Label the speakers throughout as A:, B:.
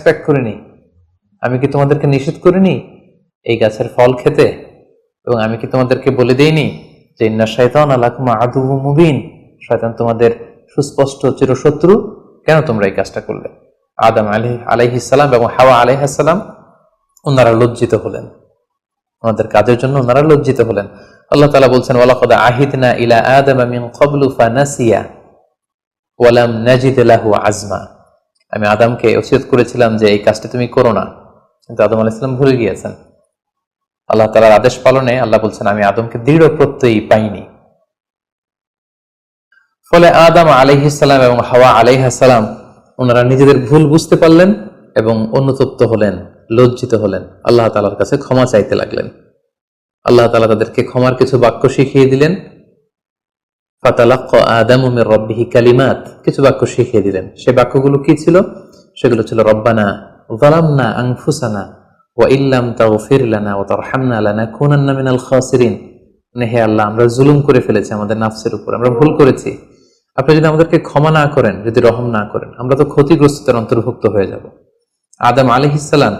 A: Expect করিনি। আমি কি তোমাদেরকে নিষেধ করিনি? এই গাছের ফল খেতে? এবং আমি কি তোমাদেরকে বলে দেইনি যে, ইন্না শয়তান আলাকুমা আদু মুবিন শয়তান তোমাদের সুস্পষ্ট চিরশত্রু? কেন তোমরা এই কাজটা করলে? আদম আলি আলাইহিসাল্লাম এবং হাওয়া আলাইহাসাল্লাম ওনারা লজ্জিত হলেন। ওনাদের কাজের জন্য ওনারা লজ্জিত হলেন। আল্লাহ তালা বলছেন, ওয়ালাকদ আহিদনা ইলা আদম মিন ক্বাবলু ফানাসিয়া ওয়ালাম নাজিদ লাহু আজমা আমি আদমকে ওসিয়ত করেছিলাম যে এই কাজটি তুমি করো না। কিন্তু আদম আলাইসাল্লাম ভুলে গিয়েছেন। আল্লাহ তালার আদেশ পালনে আল্লাহ বলছেন, আমি আদমকে দৃঢ় প্রত্যয়ী পাইনি। ফলে আদম আলাইহিসাল্লাম এবং হাওয়া আলাইহাসাল্লাম ওনারা নিজেদের ভুল বুঝতে পারলেন এবং অনুতপ্ত হলেন, লজ্জিত হলেন। আল্লাহ তালার কাছে ক্ষমা চাইতে লাগলেন। আল্লাহ তালা তাদেরকে ক্ষমার কিছু বাক্য শিখিয়ে দিলেন। ফাতালাক্ক আদাম রব্বিহি কালিমাত। কিছু বাক্য শিখিয়ে দিলেন। সে বাক্যগুলো কি ছিল? সেগুলো ছিল, রব্বানা জালামনা আনফুসানা ওয়া ইল্লাম তাগফির লানা ওয়া তারহামনা লানাকুনান্না মিনাল খাসিরিন। মানে হে আল্লাহ, আমরা জুলুম করে ফেলেছি আমাদের নাফসের উপর, আমরা ভুল করেছি। আপনি যদি আমাদেরকে ক্ষমা না করেন, যদি রহম না করেন, আমরা তো ক্ষতিগ্রস্তদের অন্তর্ভুক্ত হয়ে যাব। আদম আলিহিসাল্লাম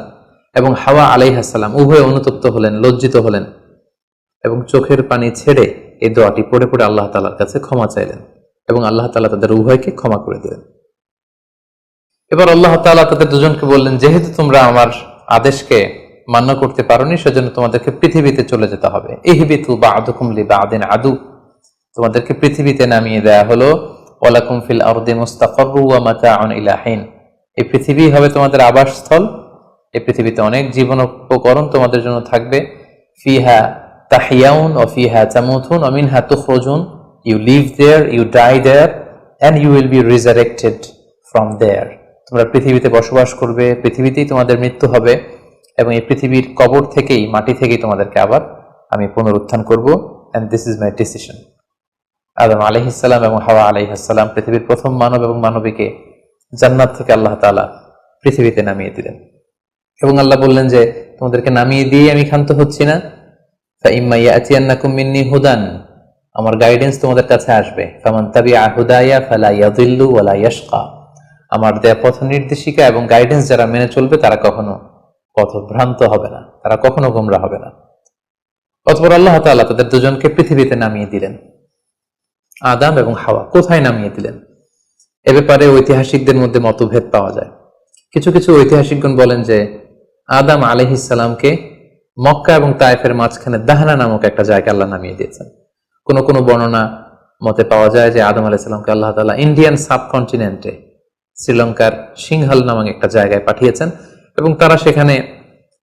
A: এবং হাওয়া আলাইহাসাল্লাম উভয় অনুতপ্ত হলেন, লজ্জিত হলেন এবং চোখের পানি ছেড়ে এই দোয়াটি পড়ে পড়ে আল্লাহ তালার কাছে ক্ষমা চাইলেন এবং আল্লাহ তালা তাদের উভয়কে ক্ষমা করে দিলেন। এবার আল্লাহ তালা তাদের দুজনকে বললেন, যেহেতু তোমরা আমার আদেশকে মান্য করতে পারোনি, সেজন্য তোমাদেরকে পৃথিবীতে চলে যেতে হবে। ইহিবিতু বা আদুকুমলি বা আদিন আদু। তোমাদেরকে পৃথিবীতে নামিয়ে দেয়া হলো, ওয়ালাকুম ফিল আরদি মুস্তাকরু ওয়া মাতাউন ইলাহিন এই পৃথিবী হবে তোমাদের আবাসস্থল। এই পৃথিবীতে অনেক জীবন উপকরণ তোমাদের জন্য থাকবে। ফিহা তাহিয়াউন ও ফিহা তামুথুন মিনহা তুখরুজুন। You live there you die there and you will be resurrected from there তোমরা পৃথিবীতে বসবাস করবে, পৃথিবীতেই তোমাদের মৃত্যু হবে, এবং এই পৃথিবীর কবর থেকেই, মাটি থেকেই তোমাদেরকে আবার আমি পুনরুত্থান করব and this is my decision আদম আলহিসাল্লাম এবং হাওয়া আলহিহাসাল্লাম পৃথিবীর প্রথম মানব এবং মানবীকে জান্নাত থেকে আল্লাহ তালা পৃথিবীতে নামিয়ে দিলেন। এবং আল্লাহ বললেন যে, তোমাদেরকে নামিয়ে দিয়ে আমি ক্ষান্ত হচ্ছি না। তা আমার গাইডেন্স তোমাদের কাছে আসবে। আমার দেয়া পথ নির্দেশিকা এবং গাইডেন্স যারা মেনে চলবে, তারা কখনো পথভ্রান্ত হবে না। তারা কখনো গোমরা হবে না। অতপর আল্লাহ তাআলা তাদের দুজনকে পৃথিবীতে নামিয়ে দিলেন। আদাম এবং হাওয়া কোথায় নামিয়ে দিলেন? এ ব্যাপারে ঐতিহাসিকদের মধ্যে মতভেদ পাওয়া যায়। কিছু কিছু ঐতিহাসিকগণ বলেন যে, আদাম আলহিসাল্লামকে মক্কা এবং তায়েফের মাঝখানে দাহানা নামক একটা জায়গা আল্লাহ নামিয়ে দিয়েছেন। কোন কোন বর্ণনা মতে পাওয়া যায় যে আদম আলাইসাল্লামকে আল্লাহ তালা ইন্ডিয়ান সাবকন্টিনেন্টে শ্রীলঙ্কার সিংহাল নামক একটা জায়গায় পাঠিয়েছেন এবং তারা সেখানে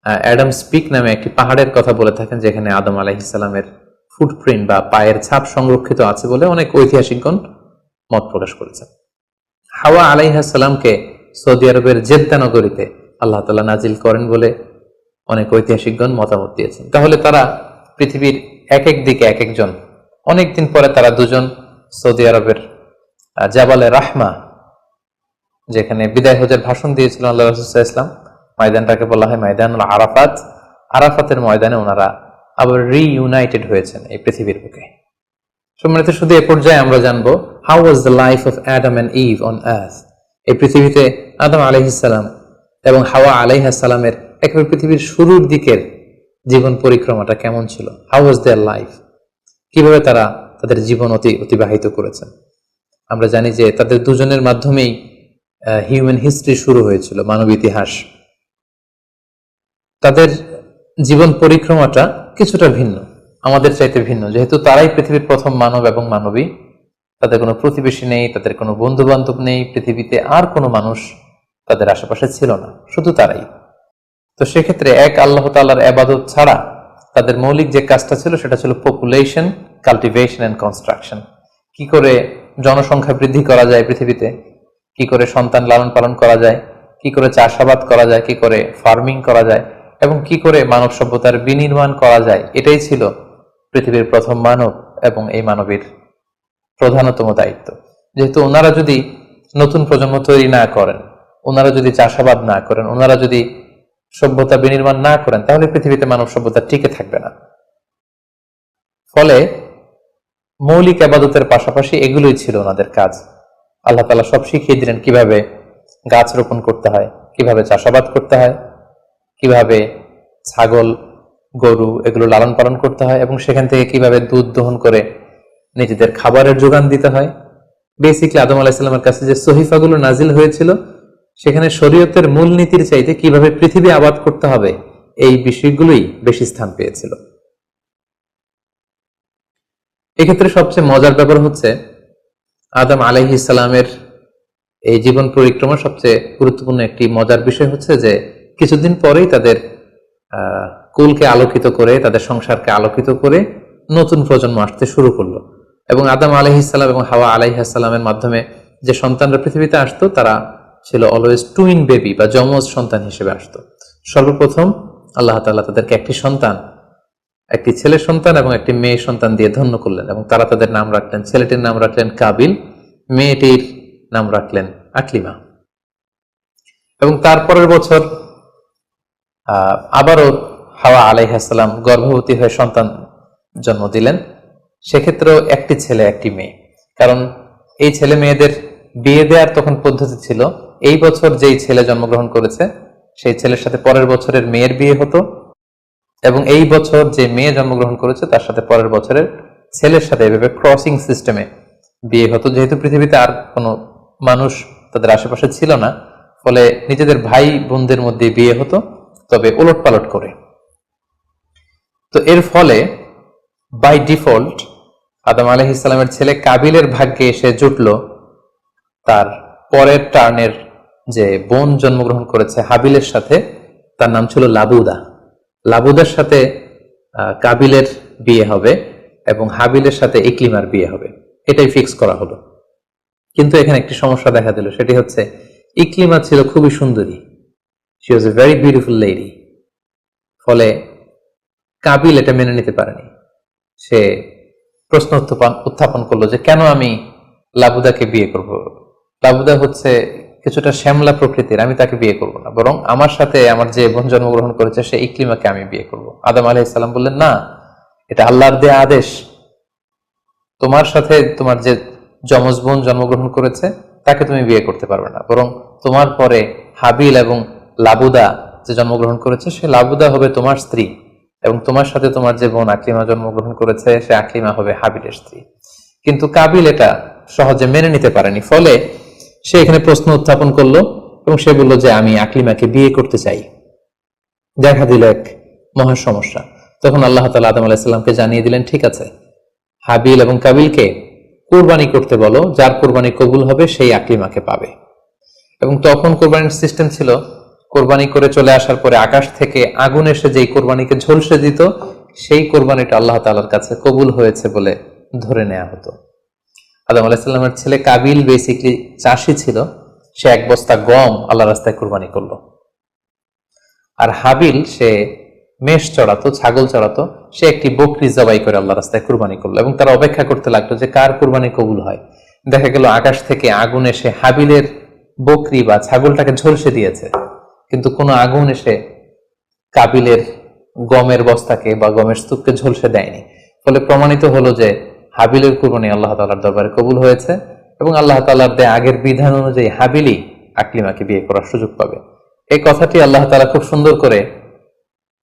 A: অ্যাডাম স্পিক নামে একটি পাহাড়ের কথা বলে থাকেন যেখানে আদম আলাইহিসাল্লামের ফুটপ্রিন্ট বা পায়ের ছাপ সংরক্ষিত আছে বলে অনেক ঐতিহাসিকগণ মত প্রকাশ করেছেন। হাওয়া আলাইহাসাল্লামকে সৌদি আরবের জেদ্দা নগরীতে আল্লাহ তালা নাজিল করেন বলে অনেক ঐতিহাসিকগণ মতামত দিয়েছেন। তাহলে তারা পৃথিবীর এক এক দিকে এক একজন অনেকদিন পরে তারা দুজন সৌদি আরবের জাবালে রাহমা, যেখানে বিদায় হজের ভাষণ দিয়েছিল আল্লাহ রসুল্লাহ ইসলাম ময়দানটাকে বলা হয় ময়দান আরাফাত। আরাফাতের ময়দানে ওনারা আবার রিইউনাইটেড হয়েছেন এই পৃথিবীর বুকে। সম্মানিত শুধু এ পর্যায়ে আমরা জানব how was the life of Adam and Eve on earth এই পৃথিবীতে আদম আলহিসাল্লাম এবং হাওয়া আলাইহাসাল্লামের একেবারে পৃথিবীর শুরুর দিকের জীবন পরিক্রমাটা কেমন ছিল? হাউ ওয়াজ দেয়ার লাইফ কীভাবে তারা তাদের জীবন অতি, অতিবাহিত করেছেন? আমরা জানি যে তাদের দুজনের মাধ্যমেই হিউম্যান হিস্ট্রি শুরু হয়েছিল, মানব ইতিহাস। তাদের জীবন পরিক্রমাটা কিছুটা ভিন্ন, আমাদের চাইতে ভিন্ন। যেহেতু তারাই পৃথিবীর প্রথম মানব এবং মানবী, তাদের কোনো প্রতিবেশী নেই, তাদের কোনো বন্ধু বান্ধব নেই, পৃথিবীতে আর কোনো মানুষ তাদের আশেপাশে ছিল না, শুধু তারাই। তো সেক্ষেত্রে এক আল্লাহ তাল্লাহর আবাদত ছাড়া তাদের মৌলিক যে কাজটা ছিল সেটা ছিল পপুলেশন কাল্টিভেশন অ্যান্ড কনস্ট্রাকশন কি করে জনসংখ্যা বৃদ্ধি করা যায় পৃথিবীতে? কি করে সন্তান লালন পালন করা যায়? কি করে চাষাবাদ করা যায়? কি করে ফার্মিং করা যায়? এবং কি করে মানব সভ্যতার বিনির্মাণ করা যায়? এটাই ছিল পৃথিবীর প্রথম মানব এবং এই মানবীর প্রধানতম দায়িত্ব। যেহেতু ওনারা যদি নতুন প্রজন্ম তৈরি না করেন, ওনারা যদি চাষাবাদ না করেন, ওনারা যদি সভ্যতা বিনির্মাণ না করেন, তাহলে পৃথিবীতে মানব সভ্যতা টিকে থাকবে না। ফলে মৌলিক আবাদতের পাশাপাশি এগুলোই ছিল ওনাদের কাজ। আল্লাহ তালা সব শিখিয়ে দিলেন কীভাবে গাছ রোপণ করতে হয়, কীভাবে চাষাবাদ করতে হয়, কীভাবে ছাগল, গরু এগুলো লালন পালন করতে হয় এবং সেখান থেকে কীভাবে দুধ দহন করে নিজেদের খাবারের যোগান দিতে হয়। বেসিকলি আদম আলাহিসাল্লামের কাছে যে সহিফাগুলো নাজিল হয়েছিল সেখানে শরীয়তের মূলনীতির চাইতে কীভাবে পৃথিবী আবাদ করতে হবে, এই বিষয়গুলোই বেশি স্থান পেয়েছিল। এক্ষেত্রে সবচেয়ে মজার ব্যাপার হচ্ছে, আদম আলাইহি ইসলামের এই জীবন পরিক্রমা সবচেয়ে গুরুত্বপূর্ণ একটি মজার বিষয় হচ্ছে যে, কিছুদিন পরেই তাদের কুলকে আলোকিত করে, তাদের সংসারকে আলোকিত করে নতুন প্রজন্ম আসতে শুরু করল। এবং আদম আলাইহিসাল্লাম এবং হাওয়া আলাইহাসাল্লামের মাধ্যমে যে সন্তানরা পৃথিবীতে আসতো, তারা ছিল অলওয়েজ টুইন বেবি বা যমজ সন্তান হিসেবে আসতো। সর্বপ্রথম আল্লাহ তাআলা তাদেরকে একটি সন্তান, একটি ছেলে সন্তান এবং একটি মেয়ে সন্তান দিয়ে ধন্য করলেন এবং তারা তাদের নাম রাখলেন, ছেলেটির নাম রাখলেন কাবিল, মেয়েটির নাম রাখলেন আকলিমা। এবং তারপরের বছর আবারও হাওয়া আলাইহাসাল্লাম গর্ভবতী হয়ে সন্তান জন্ম দিলেন। সেক্ষেত্রেও একটি ছেলে, একটি মেয়ে। কারণ এই ছেলে মেয়েদের বিয়ে দেওয়ার তখন পদ্ধতি ছিল এই বছর যেই ছেলে জন্মগ্রহণ করেছে, সেই ছেলের সাথে পরের বছরের মেয়ের বিয়ে হতো এবং এই বছর যে মেয়ে জন্মগ্রহণ করেছে, তার সাথে পরের বছরের ছেলের সাথে এভাবে ক্রসিং সিস্টেমে বিয়ে হতো। যেহেতু পৃথিবীতে আর কোনো মানুষ তাদের আশেপাশে ছিল না, ফলে নিজেদের ভাই বোনদের মধ্যে বিয়ে হতো, তবে ওলট পালট করে। তো এর ফলে বাই ডিফল্ট আদম আলহ ইসলামের ছেলে কাবিলের ভাগ্যে এসে জুটল তার পরের টার্নের যে বোন জন্মগ্রহণ করেছে হাবিলের সাথে, তার নাম ছিল লাবুদা। লাবুদার সাথে কাবিলের বিয়ে হবে এবং হাবিলের সাথে ইকলিমার বিয়ে হবে। এটাই ফিক্স করা হলো। কিন্তু এখানে একটি সমস্যা দেখা দিল, সেটি হচ্ছে ইকলিমা ছিল খুবই সুন্দরী। She was a very beautiful lady ফলে কাবিল এটা মেনে নিতে পারেনি। সে প্রশ্ন উত্থাপন উত্থাপন করল যে কেন আমি লাবুদাকে বিয়ে করব? লাবুদা হচ্ছে কিছুটা শ্যামলা প্রকৃতির, আমি তাকে বিয়ে করব না। বরং আমার সাথে আমার যে বোন জন্মগ্রহণ করেছে, সে ইকলিমাকে আমি বিয়ে করব। আদম আলাইসাল্লাম বললেন, না, এটা আল্লাহর দেয়া আদেশ। তোমার সাথে তোমার যে যমজ বোন জন্মগ্রহণ করেছে, তাকে তুমি বিয়ে করতে পারবে না। বরং তোমার পরে হাবিল এবং লাবুদা যে জন্মগ্রহণ করেছে, সে লাবুদা হবে তোমার স্ত্রী। এবং তোমার সাথে তোমার যে বোন আকলিমা জন্মগ্রহণ করেছে, সে আকলিমা হবে হাবিলের স্ত্রী। কিন্তু কাবিল এটা সহজে মেনে নিতে পারেনি। ফলে সে এখানে প্রশ্ন উত্থাপন করল এবং সে বলল যে আমি আকলিমাকে বিয়ে করতে চাই। দেখা দিল এক মহা সমস্যা। তখন আল্লাহ তালা আদম আলাহিসাল্লামকে জানিয়ে দিলেন, ঠিক আছে। হাবিল এবং কাবিলকে কোরবানি করতে বলো, যার কোরবানি কবুল হবে সেই আকলিমাকে পাবে। এবং তখন কোরবানির সিস্টেম ছিল, কোরবানি করে চলে আসার পরে আকাশ থেকে আগুন এসে যেই কোরবানিকে ঝলসে দিত, সেই কোরবানিটা আল্লাহ তালার কাছে কবুল হয়েছে বলে ধরে নেওয়া হতো। আদম আলাহিসাল্লামের ছেলে কাবিল বেসিকলি চাষি ছিল। সে এক বস্তা গম আল্লাহ রাস্তায় কোরবানি করল। আর হাবিল, সে মেষ চড়াতো, ছাগল চড়াতো, সে একটি বকরি জবাই করে আল্লাহ রাস্তায় কুরবানি করল এবং তারা অপেক্ষা করতে লাগল যে কার কুরবানি কবুল হয়। দেখা গেল আকাশ থেকে আগুন এসে হাবিলের বকরি বা ছাগলটাকে ঝলসে দিয়েছে। কিন্তু কোনো আগুন এসে কাবিলের গমের বস্তাকে বা গমের স্তূপকে ঝলসে দেয়নি। ফলে প্রমাণিত হলো যে হাবিলের কুরবানি আল্লাহ তালার দরবারে কবুল হয়েছে এবং আল্লাহ তালার দেয় আগের বিধান অনুযায়ী হাবিলি আকলিমাকে বিয়ে করার সুযোগ পাবে। এই কথাটি আল্লাহ তালা খুব সুন্দর করে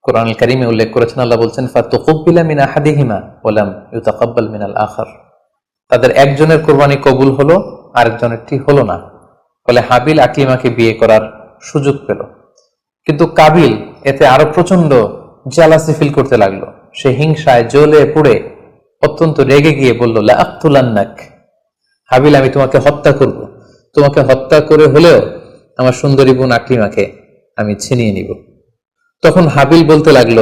A: কোরআন কারিমে উল্লেখ করেছেন। আল্লাহ বলছেন, ফাতুকুব্বিলা মিন আহাদিহিমা ওয়ালাম ইউতাকাব্বাল মিনাল আখার। তাদের একজনের কোরবানি কবুল হলো, আরেকজনেরটি হলো না। ফলে হাবিল আকলিমাকে বিয়ে করার সুযোগ পেল। কিন্তু কাবিল এতে আরও প্রচণ্ড জালাসি ফিল করতে লাগল। সে হিংসায় জ্বলে পুড়ে অত্যন্ত রেগে গিয়ে বলল লাআক্তুলান্নাক হাবিল, আমি তোমাকে হত্যা করব। তোমাকে হত্যা করে হলেও আমার সুন্দরী বোন আকলিমাকে আমি ছিনিয়ে নিব। তখন হাবিল বলতে লাগল,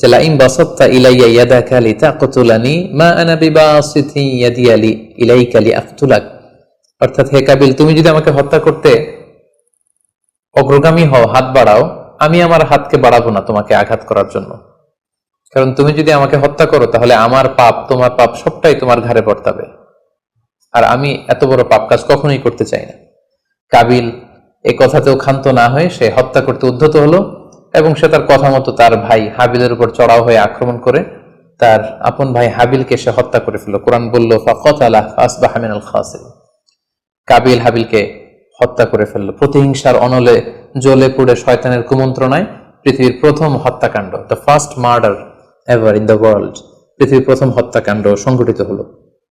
A: যে লাইন বাসাত্তা ইলাইয়া মা ইয়াদি আলি লিআকতুলাক। অর্থাৎ হে কাবিল, তুমি যদি আমাকে হত্যা করতে অগ্রগামী হও, হাত বাড়াও, আমি আমার হাতকে বাড়াবো না তোমাকে আঘাত করার জন্য। কারণ তুমি যদি আমাকে হত্যা করো, তাহলে আমার পাপ, তোমার পাপ সবটাই তোমার ঘাড়ে বর্তাবে। আর আমি এত বড় পাপ কাজ কখনোই করতে চাই না। কাবিল এই কথাতেও ক্ষান্ত না হয়ে সে হত্যা করতে উদ্ধত হলো এবং সে তার কথা মতো তার ভাই হাবিলের উপর চড়াও হয়ে আক্রমণ করে তার আপন ভাই হাবিলকে সে হত্যা করে ফেলল। কোরআন বলল ফাকত আলাহ আসবাহামিন আল খাসির কাবিল হাবিলকে হত্যা করে ফেলল। প্রতিহিংসার অনলে জ্বলে পুড়ে শয়তানের কুমন্ত্রণায় পৃথিবীর প্রথম হত্যাকাণ্ড, the first murder ever in the world পৃথিবীর প্রথম হত্যাকাণ্ড সংঘটিত হলো।